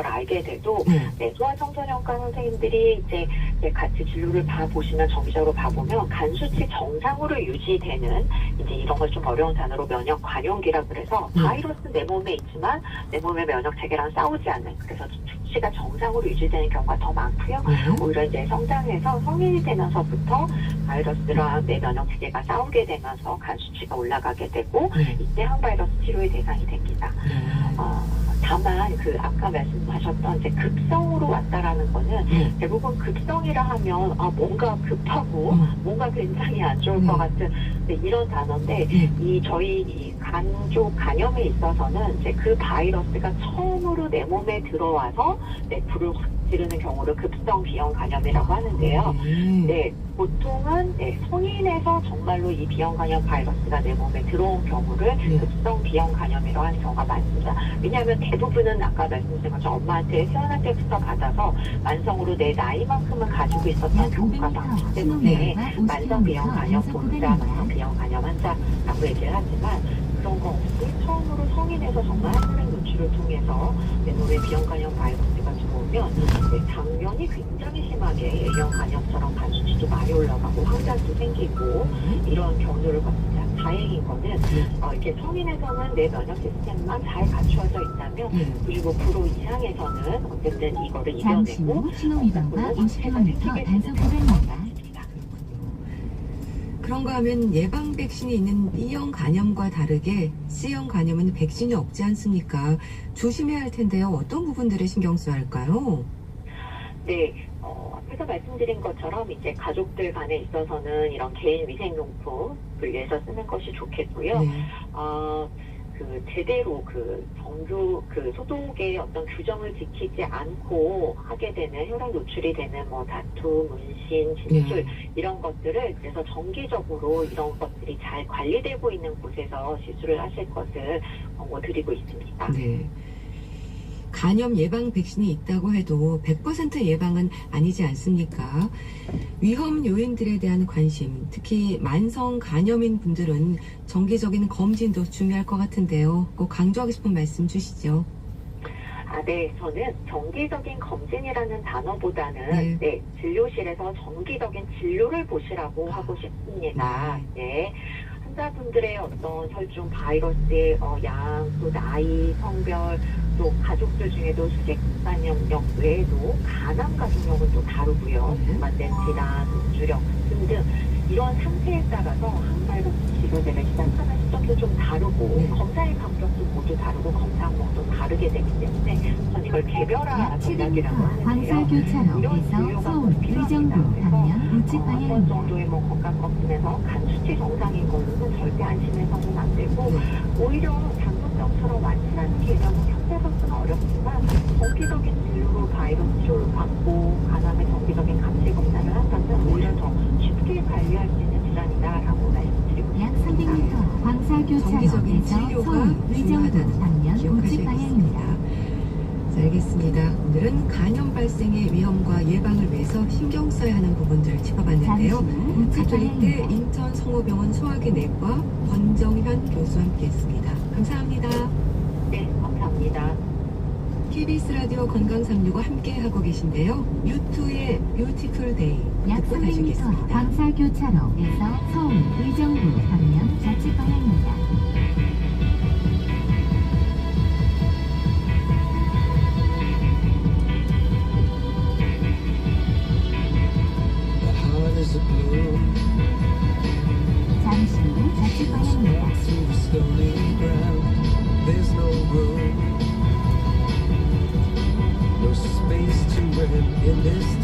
걸 알게 돼도 네. 네, 소아청소년과 선생님들이 이제, 이제 같이 진료를 봐 보시면 정기적으로 봐보면 간 수치 정상으로 유지되는 이제 이런 걸 좀 어려운 단어로 면역 관용기라 그래서 음. 바이러스 내 몸에 있지만 내 몸의 면역 체계랑 싸우지 않는 그래서 수치가 정상으로 유지되는 경우가 더 많고요. 네. 오히려 이제 성장해서 성인이 되면서부터 바이러스랑 내 면역 체계가 싸우게 되면서 간 수치가 올라가게 되고 네. 이때 항바이러스 치료의 대상이 됩니다. 네. 어, 다만 그 아까 말씀하셨던 이제 급성으로 왔다라는 거는 네. 대부분 급성이라 하면 아 뭔가 급하고 음. 뭔가 굉장히 안 좋을 네. 것 같은 네, 이런 단어인데 네. 이 저희 이 간쪽 간염에 있어서는 이제 그 바이러스가 처음으로 내 몸에 들어와서 네, 불을 확 지르는 경우를 급성 비형 간염이라고 하는데요. 네. 네, 보통은 네, 성인에서 정말로 이 비형 간염 바이러스가 내 몸에 들어온 경우를 네. 급성 비형 간염이라고 하는 경우가 많습니다. 왜냐하면 대부분은 아까 말씀드린 것처럼 엄마한테 태어날 때부터 받아서 만성으로 내 나이만큼은 가지고 있었던 약 경우가 500m 많기 때문에 만성 비형 50km 간염 보호자, 만성. 비형 간염 환자라고 얘기를 하지만 그런 거 없이 처음으로 성인에서 정말 혈액 노출을 통해서 내 몸에 비형 간염 바이러스 가 들어오면 네, 당연히 굉장히 심하게 A형 간염처럼 간 수치도 많이 올라가고 환자도 생기고 이런 경로를 거칩니다. 다행인 거는 어, 이렇게 성인에서는 내 면역 시스템만 잘 갖추어져 있다면 네. 95% 이상에서는 어쨌든 이거를 잠시 이겨내고 후 신호 위반과 어, 50km 단속 구간입니다. 그런가 하면 예방 백신이 있는 B형 간염과 다르게 C형 간염은 백신이 없지 않습니까? 조심해야 할 텐데요. 어떤 부분들에 신경 써야 할까요? 네, 어, 앞에서 말씀드린 것처럼 이제 가족들 간에 있어서는 이런 개인 위생용품을 위해서 쓰는 것이 좋겠고요. 네. 어, 그 제대로 그 정규 그 소독의 어떤 규정을 지키지 않고 하게 되는 혈액 노출이 되는 뭐 다툼, 문신, 진술 네. 이런 것들을 그래서 정기적으로 이런 것들이 잘 관리되고 있는 곳에서 시술을 하실 것을 권고드리고 있습니다. 네. 간염 예방 백신이 있다고 해도 100% 예방은 아니지 않습니까? 위험 요인들에 대한 관심, 특히 만성 간염인 분들은 정기적인 검진도 중요할 것 같은데요. 꼭 강조하고 싶은 말씀 주시죠. 아, 네. 저는 정기적인 검진이라는 단어보다는 네. 네, 진료실에서 정기적인 진료를 보시라고 하고 싶습니다. 네. 환자분들의 어떤 혈중 바이러스의 어, 양, 또 나이, 성별, 또 가족들 중에도 수직 간염력 외에도 간암 가족력은 또 다르고요. 네. 만된 질환, 음주력 등등 이런 상태에 따라서 항바이러스 치료제를 시작하는 시점도 좀 다르고 네. 검사의 간격도 모두 다르고 검사 항목도 다르게 되기 때문에 전 이걸 개별화 약 전략이라고 700m 하는데요. 광설교차로에서 서울 의정부 방면 우측 어, 한번 방향입니다. 정도의 뭐 건강 검진에서 간 수치 정상인 걸로는 절대 안심해서는 안 되고 오히려 당 뇨병처럼 완치라는 개념은 현대로서는 어렵지만 정기적인 진료로 바이러스 치료를 받고 간암의 정기적인 감시 검사를 한다면 오히려 더 쉽게 관리할 수 있는 질환이다라고 말씀드리고 약 싶습니다. 300m 정기적인 광설교차로에서 진료가 서울 의정부 방면 우측. 방향입니다. 자, 알겠습니다. 오늘은 간염 발생의 위험과 예방 을 위해서 신경 써야 하는 부분들 짚어봤는데요. 가톨릭대. 인천 성모병원 소화기 내과 권정현 교수와 함께했습니다. 감사합니다. 네, 감사합니다. KBS 라디오 건강 365 함께 하고 계신데요. 유투의 뷰티풀 데이 약 듣고 300m 가시겠습니다. 광설교차로에서 서울 의정부 방면 in this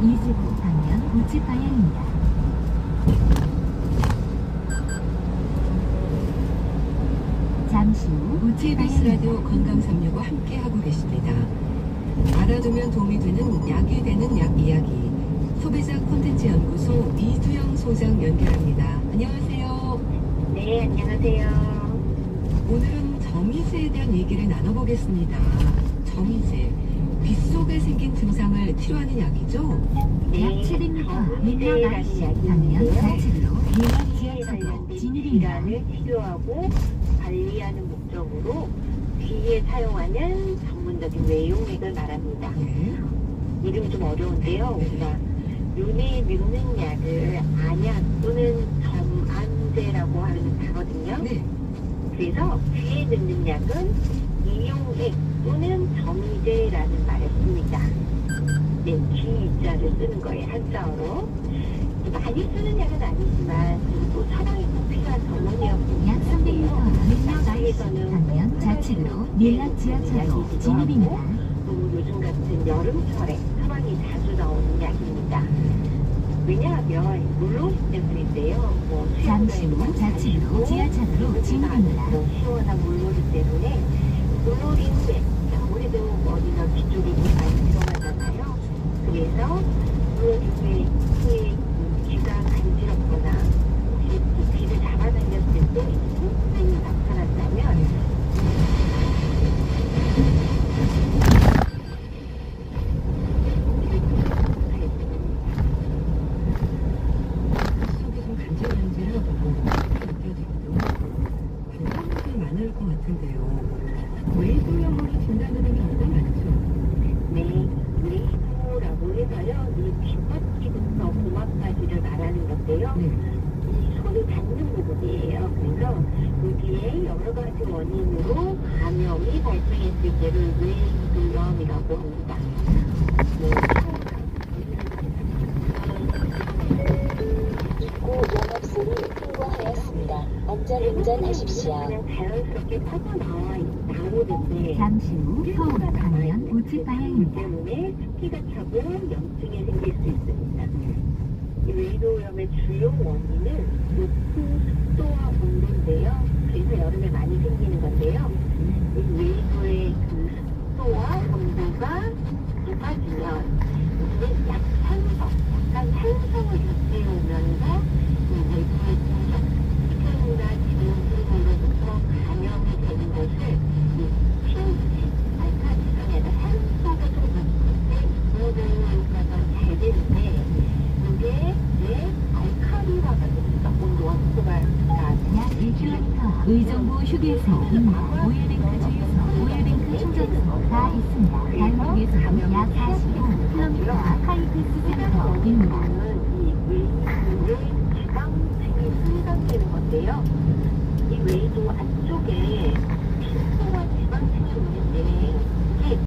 2지구 방면 우측 방향입니다. 잠시 후 우측 TBS 라디오 방향입니다. 건강 365 함께 하고 계십니다. 알아두면 도움이 되는 약이 되는 약 이야기. 소비자 콘텐츠 연구소 이두영 소장 연결합니다. 안녕하세요. 네, 안녕하세요. 오늘은 점이세에 대한 얘기를 나눠보겠습니다. 점이세. 빗속에 생긴 증상을 치료하는 약이죠? 약 700m 밀락 IC 방면 좌측으로 밀락 지하차로 진입입니다. 치료하고 관리하는 목적으로 귀에 사용하는 전문적인 외용액을 말합니다. 네. 이름이 좀 어려운데요. 우리가 눈에 넣는 약을 안약 또는 점안제라고 하거든요. 네. 그래서 귀에 넣는 약은 이용액 또는 점제라는 말을 씁니다. 네, 귀자를 쓰는 거예요, 한자어로. 많이 쓰는 약은 아니지만 또꼭 필요한 전문이었고 약 300m 밀락 IC 방면 좌측으로 밀락 지하차로 진입입니다. 또 요즘 같은 여름철에 사망이 자주 나오는 약입니다. 왜냐하면 물놀이 때문인데요. 뭐 잠시 후 좌측으로 지하차도로 진입입니다. 뭐 시원한 물놀이 때문에 물놀이인데 아무래도 머리가 뒤쪽이 많이 들어가잖아요. 그래서 물놀이 후에 후에 그 귀가 간지럽거나 혹시 또 귀를 잡아당겼을 때 통증이 나타났다면 속이 좀 간질간질하고 느껴지기도 관광객이 많을 것 같은데요. 외부염으로 진단되는 경우가 많죠. 네, 레이도라고 해서요. 이 뒷바퀴부터 고막까지를 말하는 건데요. 네. 이 손이 닿는 부분이에요. 그래서 여기에 여러 가지 원인으로 감염이 발생했을 때를 외도염이라고 합니다. 통과하였습니다. 자연스럽게 퍼져 나와 나오는데 잠시 후 서울 방면 우측 방향입니다. 때문에 습기가 차고 염증이 생길 수 있습니다. 이 외도염의 주요 원인은 높은 습도와 온도인데요. 그래서 여름에 많이 생기는 건데요. 이 외도의 그 습도와 온도가 높아지면 이제 약산성, 약간 산성을 유지하면서 이 외도의 공격, 스캔이나 진술로부터 감염이 되는 것을 이 pH, 알카리성이 아니라 산소가 좀 높을 때 모두가 잘 되는데 이게 왜 알카리화가 됩니다. 온도와 습도가 다 약 1km 의정부 휴게소입니다. 오일뱅크 주유소, 오일뱅크 충전소 다 있습니다. 달목에서는 약 45km 하이패스 센터입니다. 이 외, 외 지방층이 손상되는 건데요. 이 외도